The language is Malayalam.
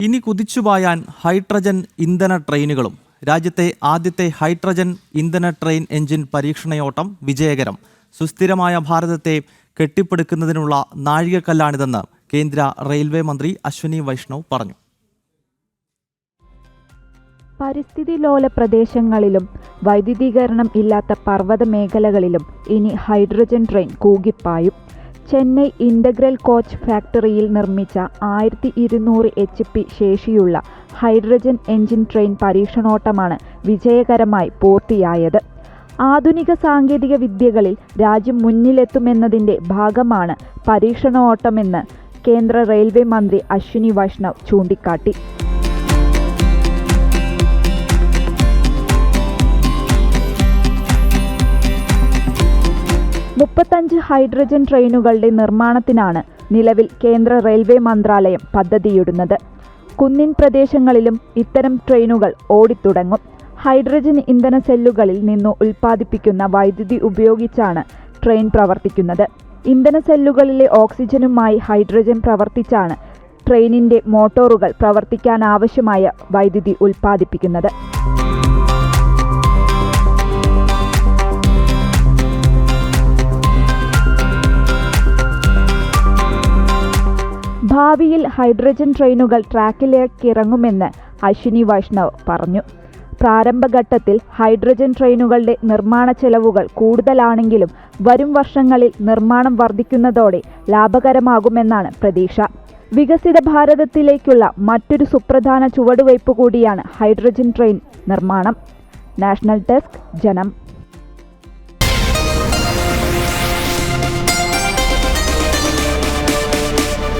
ഇനി കുതിച്ചുപായാൻ ഹൈഡ്രജൻ ഇന്ധന ട്രെയിനുകളും. രാജ്യത്തെ ആദ്യത്തെ ഹൈഡ്രജൻ ഇന്ധന ട്രെയിൻ എഞ്ചിൻ പരീക്ഷണയോട്ടം വിജയകരം. സുസ്ഥിരമായ ഭാരതത്തെ കെട്ടിപ്പടുക്കുന്നതിനുള്ള നാഴികക്കല്ലാണിതെന്ന് കേന്ദ്ര റെയിൽവേ മന്ത്രി അശ്വനി വൈഷ്ണവ് പറഞ്ഞു. പരിസ്ഥിതി ലോല പ്രദേശങ്ങളിലും വൈദ്യുതീകരണം ഇല്ലാത്ത പർവത മേഖലകളിലും ഇനി ഹൈഡ്രജൻ ട്രെയിൻ കൂകിപ്പായും. ചെന്നൈ ഇന്റഗ്രൽ കോച്ച് ഫാക്ടറിയിൽ നിർമ്മിച്ച ആയിരത്തി ഇരുന്നൂറ് എച്ച് പി ശേഷിയുള്ള ഹൈഡ്രജൻ എഞ്ചിൻ ട്രെയിൻ പരീക്ഷണോട്ടമാണ് വിജയകരമായി പൂർത്തിയായത്. ആധുനിക സാങ്കേതിക വിദ്യകളിൽ രാജ്യം മുന്നിലെത്തുമെന്നതിന്റെ ഭാഗമാണ് പരീക്ഷണ പരീക്ഷണോട്ടമെന്ന് കേന്ദ്ര റെയിൽവേ മന്ത്രി അശ്വിനി വൈഷ്ണവ് ചൂണ്ടിക്കാട്ടി. മുപ്പത്തഞ്ച് ഹൈഡ്രജൻ ട്രെയിനുകളുടെ നിർമ്മാണത്തിനാണ് നിലവിൽ കേന്ദ്ര റെയിൽവേ മന്ത്രാലയം പദ്ധതിയിടുന്നത്. കുന്നിൻ പ്രദേശങ്ങളിലും ഇത്തരം ട്രെയിനുകൾ ഓടിത്തുടങ്ങും. ഹൈഡ്രജൻ ഇന്ധന സെല്ലുകളിൽ നിന്നു ഉൽപ്പാദിപ്പിക്കുന്ന വൈദ്യുതി ഉപയോഗിച്ചാണ് ട്രെയിൻ പ്രവർത്തിക്കുന്നത്. ഇന്ധന സെല്ലുകളിലെ ഓക്സിജനുമായി ഹൈഡ്രജൻ പ്രവർത്തിച്ചാണ് ട്രെയിനിന്റെ മോട്ടോറുകൾ പ്രവർത്തിക്കാനാവശ്യമായ വൈദ്യുതി ഉൽപ്പാദിപ്പിക്കുന്നത്. ഭാവിയിൽ ഹൈഡ്രജൻ ട്രെയിനുകൾ ട്രാക്കിലേക്ക് ഇറങ്ങുമെന്ന് അശ്വിനി വൈഷ്ണവ് പറഞ്ഞു. പ്രാരംഭഘട്ടത്തിൽ ഹൈഡ്രജൻ ട്രെയിനുകളുടെ നിർമ്മാണ ചെലവുകൾ കൂടുതലാണെങ്കിലും വരും വർഷങ്ങളിൽ നിർമ്മാണം വർദ്ധിക്കുന്നതോടെ ലാഭകരമാകുമെന്നാണ് പ്രതീക്ഷ. വികസിത ഭാരതത്തിലേക്കുള്ള മറ്റൊരു സുപ്രധാന ചുവടുവയ്പ് കൂടിയാണ് ഹൈഡ്രജൻ ട്രെയിൻ നിർമ്മാണം. National desk Janam.